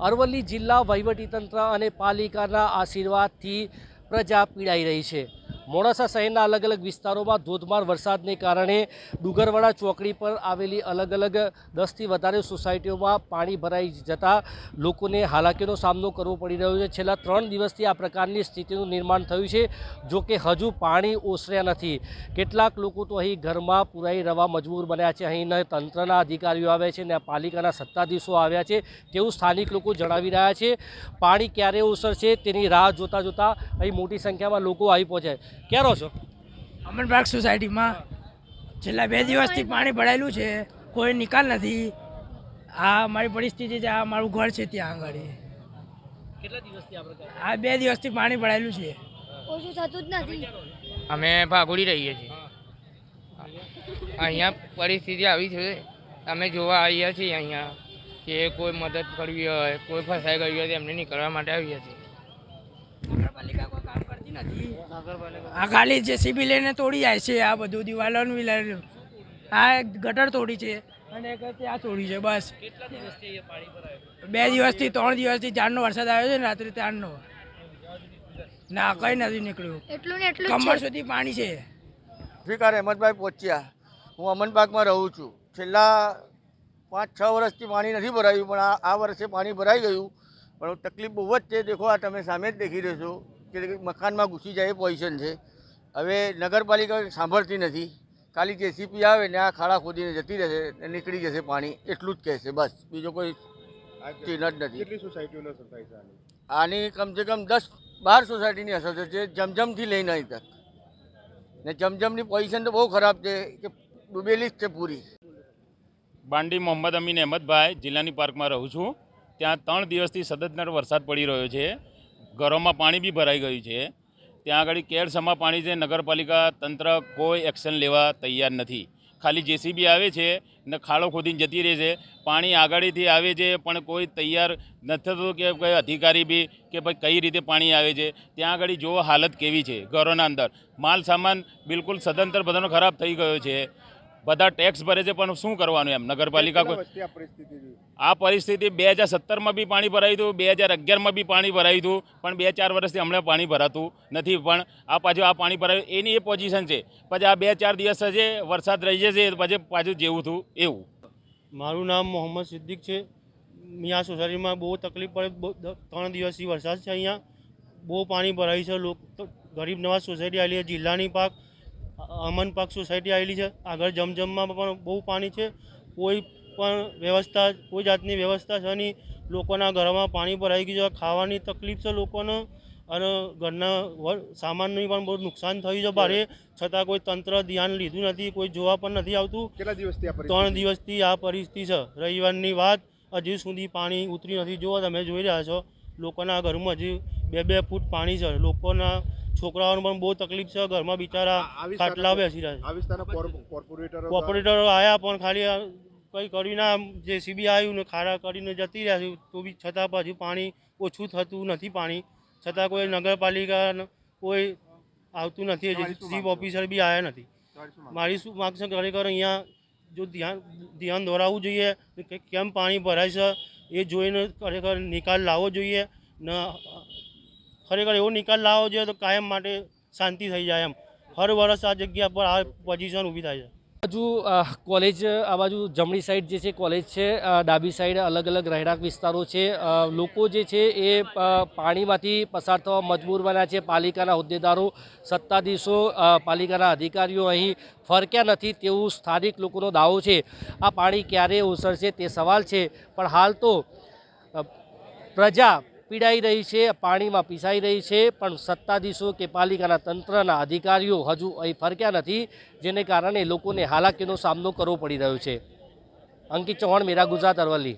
અરવલ્લી જિલ્લા વહીવટીતંત્ર અને પાલિકાના આશીર્વાદથી પ્રજા પીડાઈ રહી છે. મોડાસા શહેરના અલગ અલગ વિસ્તારોમાં ધોધમાર વરસાદને કારણે ડુગરવાડા ચોકડી પર આવેલી અલગ અલગ દસથી વધારે સોસાયટીઓમાં પાણી ભરાઈ જતાં લોકોને હાલાકીનો સામનો કરવો પડી રહ્યો છે. છેલ્લા ત્રણ દિવસથી આ પ્રકારની સ્થિતિનું નિર્માણ થયું છે, જો કે હજુ પાણી ઓસર્યા નથી. કેટલાક લોકો તો અહીં ઘરમાં પુરાઈ રહેવા મજબૂર બન્યા છે. અહીંના તંત્રના અધિકારીઓ આવ્યા છે અને પાલિકાના સત્તાધીશો આવ્યા છે તેવું સ્થાનિક લોકો જણાવી રહ્યા છે. પાણી ક્યારે ઓસરશે તેની રાહ જોતા જોતા અહીં મોટી સંખ્યામાં લોકો આવી પહોંચ્યા ક્યાં રહો છો? અમનબાગ સોસાયટીમાં. છેલ્લા બે દિવસથી પાણી ભરાયેલું છે. કોઈ નિકાલ નથી. આ મારી પરિસ્થિતિ છે આ મારું ઘર છે ત્યાં આગળ કેટલા દિવસથી આ પ્રકાર આ બે દિવસથી પાણી ભરાયેલું છે. ઓછું થતું જ નથી. અમે ભાગોડી રહીએ છીએ. અહીંયા પરિસ્થિતિ આવી છે. અમે જોવા આવીએ છીએ અહીંયા. કે કોઈ મદદ કરવી હોય કોઈ ફસાઈ ગયું હોય તો એમને નીકળવા માટે આવીએ છીએ નગરપાલિકા કોઈ કામ કરતી નથી આ ખાલી જેસીબી લઈને તોડી જાય છે આ બધું દિવાલોનું વિલાલું આ એક ગટર તોડી છે અને ત્યાં તોડી છે બસ. કેટલા દિવસથી અહીંયા પાણી ભરાય બે દિવસથી ત્રણ દિવસથી ચારનો વરસાદ આવ્યો છે ને રાત્રે ચારનો ના કઈ નથી નીકળ્યું. એટલું ને એટલું કમર સુધી પાણી છે. સ્વીકાર અહેમદભાઈ પહોંચ્યા. હું અમનબાગમાં રહું છું. છેલ્લા પાંચ છ વર્ષથી પાણી નથી ભરાયું પણ આ આ વર્ષે પાણી ભરાઈ ગયું. પણ તકલીફ બહુ જ છે. દેખો આ તમે સામે જ દેખી રહ્યો છો. કે મકાનમાં ઘૂસી જાય એ પોઝિશન છે. હવે નગરપાલિકા સાંભળતી નથી. ખાલી જેસીપી આવે ને આ ખાડા ખોદીને જતી રહેશે ને નીકળી જશે પાણી એટલું જ કહેશે બસ. બીજો કોઈ ચિહ્ન જ નથી. આની? કમસે કમ દસ બાર સોસાયટીની અસર છે જમજમથી લઈને અહીં તક. ને જમજમની પોઝિશન તો બહુ ખરાબ છે કે ડૂબેલી જ છે પૂરી. બાંડી મોહમ્મદ અમીન અહેમદભાઈ જિલ્લાની પાર્કમાં રહું છું. ત્યાં ત્રણ દિવસથી સતતનર વરસાદ પડી રહ્યો છે. ઘરોમાં પાણી બી ભરાઈ ગયું છે. ત્યાં આગળ કેરસમાં પાણી છે. નગરપાલિકા તંત્ર કોઈ એક્શન લેવા તૈયાર નથી. ખાલી જેસીબી આવે છે ને ખાડો ખોદીને જતી રહે છે. પાણી આગળથી આવે છે પણ કોઈ તૈયાર નથી થતું કે કોઈ અધિકારી બી કે ભાઈ કઈ રીતે પાણી આવે છે. ત્યાં આગળ જુઓ હાલત કેવી છે ઘરોના અંદર. માલ સામાન બિલકુલ સદંતર બધાનો ખરાબ થઈ ગયો છે. બધા ટેક્સ ભરે છે પણ શું કરવાનું એમ? નગરપાલિકા કોઈ આ પરિસ્થિતિ છે? આ પરિસ્થિતિ બે હજાર સત્તરમાં બી પાણી ભરાયું હતું બે હજાર અગિયારમાં બી પાણી ભરાયું હતું પણ બે ચાર વર્ષથી હમણાં પાણી ભરાતું નથી. પણ આ પાછું આ પાણી ભરાયું એની એ પોઝિશન છે. પછી આ બે ચાર દિવસ છે વરસાદ રહી જશે પછી પાછું જેવું હતું એવું. મારું નામ મોહમ્મદ સિદ્દીક છે. અહીંયા સોસાયટીમાં બહુ તકલીફ પડે બહુ ત્રણ દિવસથી વરસાદ છે અહીંયા. બહુ પાણી ભરાયું છે લોકો તો ગરીબ નવાજ સોસાયટી આવેલી જિલ્લાની પાક અમન પાક સોસાયટી આવેલી છે. આગળ જમજમમાં પણ બહુ પાણી છે. કોઈ પણ વ્યવસ્થા કોઈ જાતની વ્યવસ્થા છે નહીં. લોકોના ઘરમાં પાણી ભરાઈ ગયું છે. ખાવાની તકલીફ છે લોકોને અને ઘરના સામાનની સામાનનું પણ બહુ નુકસાન થયું છે ભારે. છતાં કોઈ તંત્ર ધ્યાન લીધું નથી કોઈ જોવા પણ નથી આવતું. કેટલા દિવસથી ત્રણ દિવસથી આ પરિસ્થિતિ છે. રવિવારની વાત હજી સુધી પાણી ઉતરી નથી. જોવો તમે જોઈ રહ્યા છો. લોકોના ઘરમાં હજી બે બે ફૂટ પાણી છે. લોકોના છોકરાઓને પણ બહુ તકલીફ છે ઘરમાં બિચારા ખાટલા બેસી રહ્યા છે કોર્પોરેટરો આવ્યા પણ ખાલી કંઈ કરી ના જે સીબી આવ્યું ને ખાડા કરીને જતી રહ્યા છે તો બી છતાં પછી પાણી ઓછું થતું નથી પાણી. છતાં કોઈ નગરપાલિકા કોઈ આવતું નથી ચીફ ઓફિસર બી આવ્યા નથી. મારી શું માગ છે ખરેખર અહીંયા જો ધ્યાન ધ્યાન દોરાવવું જોઈએ કે કેમ પાણી ભરાય છે એ જોઈને ખરેખર નિકાલ લાવવો જોઈએ ને ખરેખર એવો નિકાલ લાવવો જોઈએ તો કાયમ માટે શાંતિ થઈ જાય એમ. હર વર્ષ આ જગ્યા પર આ પોઝિશન ઊભી થાય છે. બાજુ કોલેજ આ બાજુ જમણી સાઈડ જે છે કોલેજ છે ડાબી સાઈડ અલગ અલગ રહેણાંક વિસ્તારો છે. લોકો જે છે એ પાણીમાંથી પસાર થવા મજબૂર બન્યા છે. પાલિકાના હોદ્દેદારો, સત્તાધીશો પાલિકાના અધિકારીઓ અહીં ફરક્યા નથી તેવું સ્થાનિક લોકોનો દાવો છે. આ પાણી ક્યારે ઓસરશે તે સવાલ છે. પણ હાલ તો પ્રજા પીડાઈ રહી છે, પાણીમાં પીસાઈ રહી છે, પણ સત્તાધીશો કે પાલિકાના તંત્રના અધિકારીઓ હજુ અહીં ફરક્યા નથી, જેને કારણે લોકોને હાલાકીનો સામનો કરવો પડી રહ્યો છે. અંકિત ચૌહાણ, મેરા ગુજરાત અરવલ્લી.